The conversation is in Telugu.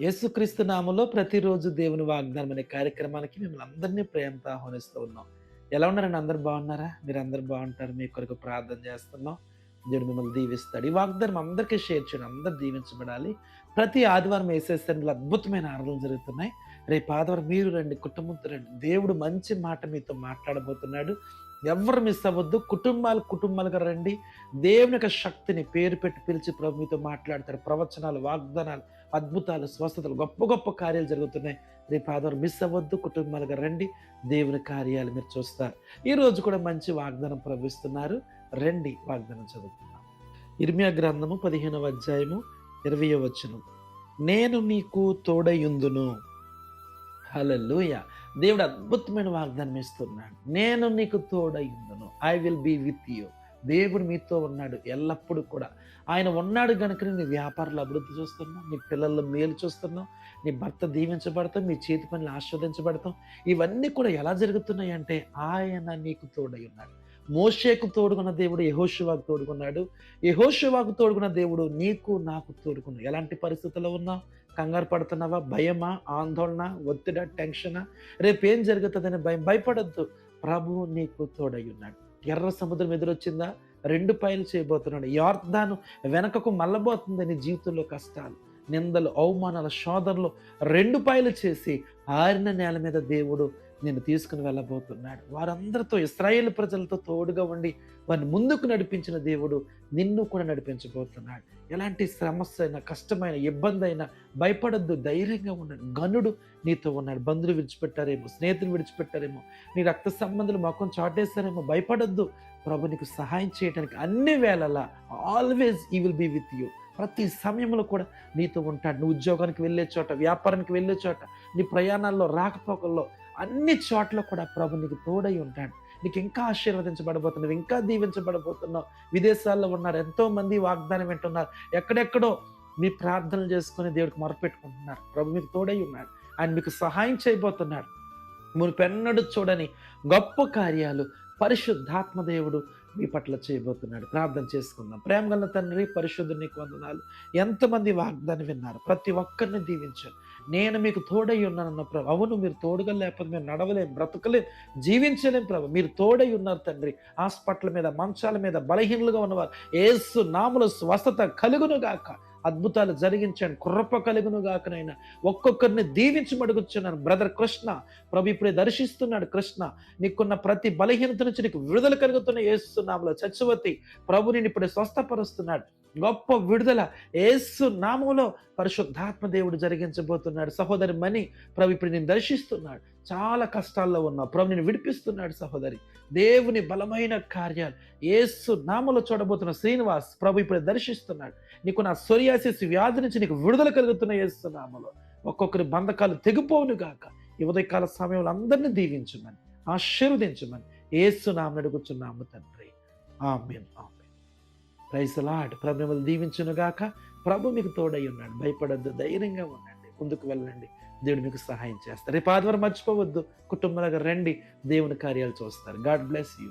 యేసుక్రీస్తు నామంలో ప్రతిరోజు దేవుని వాగ్దానం అనే కార్యక్రమానికి మిమ్మల్ని అందరినీ ప్రేమతో ఆహ్వానిస్తూ ఉన్నాం. ఎలా ఉన్నారండి? అందరు బాగున్నారా? మీరు అందరు బాగుంటారు. మీ కొరకు ప్రార్థన చేస్తున్నాం. దేవుడు మిమ్మల్ని దీవిస్తాడు. ఈ వాగ్దానం అందరికీ షేర్ చేయండి. అందరు దీవించబడాలి. ప్రతి ఆదివారం వేసేసరికి అద్భుతమైన ఆరాధనలు జరుగుతున్నాయి. రేపు ఆదివారం మీరు రండి కుటుంబంతో రండి. దేవుడు మంచి మాట మీతో మాట్లాడబోతున్నాడు. ఎవరు మిస్ అవ్వద్దు. కుటుంబాలు కుటుంబాలుగా రండి. దేవుని యొక్క శక్తిని పేరు పెట్టి పిలిచి ప్రభు మీతో మాట్లాడతాడు. ప్రవచనాలు వాగ్దానాలు అద్భుతాలు స్వస్థతలు గొప్ప గొప్ప కార్యాలు జరుగుతున్నాయి. రేపు ఆదివారం మిస్ అవ్వద్దు. కుటుంబాలుగా రండి. దేవుని కార్యాలు మీరు చూస్తారు. ఈరోజు కూడా మంచి వాగ్దానం ప్రవహిస్తున్నారు రండి వాగ్దానం చదువుతున్నాం ఇర్మియా గ్రంథము పదిహేనవ అధ్యాయము ఇరవై వచనం. నేను నీకు తోడయుందును. హలలుయ దేవుడు అద్భుతమైన వాగ్దానం ఇస్తున్నాడు. నేను నీకు తోడయుందును. I will be with you దేవుడు మీతో ఉన్నాడు ఎల్లప్పుడూ కూడా. ఆయన ఉన్నాడు కనుక నీ వ్యాపారాలు అభివృద్ధి చూస్తున్నావు. నీ పిల్లల్లో మేలు చూస్తున్నావు. నీ భర్త దీవించబడతాం మీ చేతి పనులు ఆస్వాదించబడతాం ఇవన్నీ కూడా ఎలా జరుగుతున్నాయి అంటే ఆయన నీకు తోడై ఉన్నాడు. మోషేకు తోడుకున్న దేవుడు యహోశివాకు తోడుకున్నాడు. యహోశివాకు తోడుకున్న దేవుడు నీకు నాకు తోడుకున్నాడు. ఎలాంటి పరిస్థితుల్లో ఉన్నా కంగారు పడుతున్నావా? భయమా? ఆందోళన? ఒత్తిడ? టెన్షనా? రేపు ఏం జరుగుతుందని భయం? భయపడద్దు. ప్రభువు నీకు తోడై ఉన్నాడు ఎర్ర సముద్రం ఎదురొచ్చిందా? రెండు పైలు చేయబోతున్నాడు. యార్థాను వెనకకు మల్లబోతుంది నీ జీవితంలో కష్టాలు నిందలు అవమానాల శోధనలు రెండు పైలు చేసి ఆరిన నేల మీద దేవుడు నేను తీసుకుని వెళ్ళబోతున్నాడు. వారందరితో ఇస్రాయేల్ ప్రజలతో తోడుగా ఉండి వారిని ముందుకు నడిపించిన దేవుడు నిన్ను కూడా నడిపించబోతున్నాడు. ఎలాంటి సమస్య అయినా కష్టమైన ఇబ్బంది అయినా భయపడద్దు ధైర్యంగా ఉన్నాడు గనుడు నీతో ఉన్నాడు. బంధువులు విడిచిపెట్టారేమో స్నేహితులు విడిచిపెట్టారేమో నీ రక్త సంబంధులు మొఖం చాటేశారేమో భయపడద్దు. ప్రభు నీకు సహాయం చేయడానికి అన్ని వేళలా ఆల్వేస్ ఈ విల్ బీ విత్ యూ ప్రతి సమయంలో కూడా నీతో ఉంటాడు. నువ్వు ఉద్యోగానికి వెళ్ళే చోట వ్యాపారానికి వెళ్ళే చోట నీ ప్రయాణాల్లో రాకపోకల్లో అన్ని చోట్ల కూడా ప్రభు నీకు తోడై ఉంటాడు. నీకు ఇంకా ఆశీర్వదించబడబోతున్నావు ఇంకా దీవించబడబోతున్నావు. విదేశాల్లో ఉన్నారు ఎంతో మంది వాగ్దానం వింటున్నారు. ఎక్కడెక్కడో మీ ప్రార్థనలు చేసుకుని దేవుడికి మొరపెట్టుకుంటున్నారు. ప్రభు మీకు తోడై ఉన్నాడు. ఆయన మీకు సహాయం చేయబోతున్నాడు. మునిపెన్నడు చూడని గొప్ప కార్యాలు పరిశుద్ధాత్మ దేవుడు మీ పట్ల చేయబోతున్నాడు. ప్రార్థన చేసుకుందాం. ప్రేమ గల తండ్రి పరిశుద్ధునికి వందనాలు. ఎంతమంది వాగ్దానం విన్నారు. ప్రతి ఒక్కరిని దీవించారు నేను మీకు తోడై ఉన్నానన్న ప్రభు. అవును మీరు తోడుగా లేకపోతే మేము నడవలేం బ్రతకలేం జీవించలేం ప్రభు. మీరు తోడై ఉన్నారు తండ్రి. హాస్పిటల్ మీద మంచాల మీద బలహీనలుగా ఉన్నవారు. ఏసు నాముల స్వస్థత కలుగును గాక. అద్భుతాలు జరిగించండి. కృప కలుగును గాకనైనా ఒక్కొక్కరిని దీవించమడుగుచున్నాను. బ్రదర్ కృష్ణ ప్రభు ఇప్పుడే దర్శిస్తున్నాడు. కృష్ణ నీకున్న ప్రతి బలహీనత నుంచి నీకు విడుదల కలుగుతున్న ఏస్తున్నాములో చచ్చువతి ప్రభు నేను ఇప్పుడే స్వస్థపరుస్తున్నాడు. గొప్ప విడుదల ఏసు నామంలో పరిశుద్ధాత్మ దేవుడు జరిగించబోతున్నాడు. సహోదరి మణి ప్రభు ఇప్పుడు నేను దర్శిస్తున్నాడు. చాలా కష్టాల్లో ఉన్నావు ప్రభు నేను విడిపిస్తున్నాడు సహోదరి. దేవుని బలమైన కార్యాలు. ఏసు నామలో చూడబోతున్న శ్రీనివాస్ ప్రభు ఇప్పుడు దర్శిస్తున్నాడు. నీకు నా సొరియాసిస్ వ్యాధి నుంచి నీకు విడుదల కలుగుతున్న ఏసు నామలో ఒక్కొక్కరి బంధకాలు తెగిపోవును గాక. ఈ ఉదయకాల సమయంలో అందరిని దీవించమని ఆశీర్వదించమని ఏసు నామని అడుగుతున్నాము తండ్రి. Amen amen. ప్రైస్ లాడ్ ప్రభు మిమ్మల్ని దీవించును గాక. ప్రభు మీకు తోడై ఉన్నాడు. భయపడద్దు. ధైర్యంగా ఉన్నాడు. ముందుకు వెళ్ళండి. దేవుడు మీకు సహాయం చేస్తారు. రేపు ఆదివారం మర్చిపోవద్దు. కుటుంబాలుగా రండి. దేవుని కార్యాలు చూస్తారు. God bless you.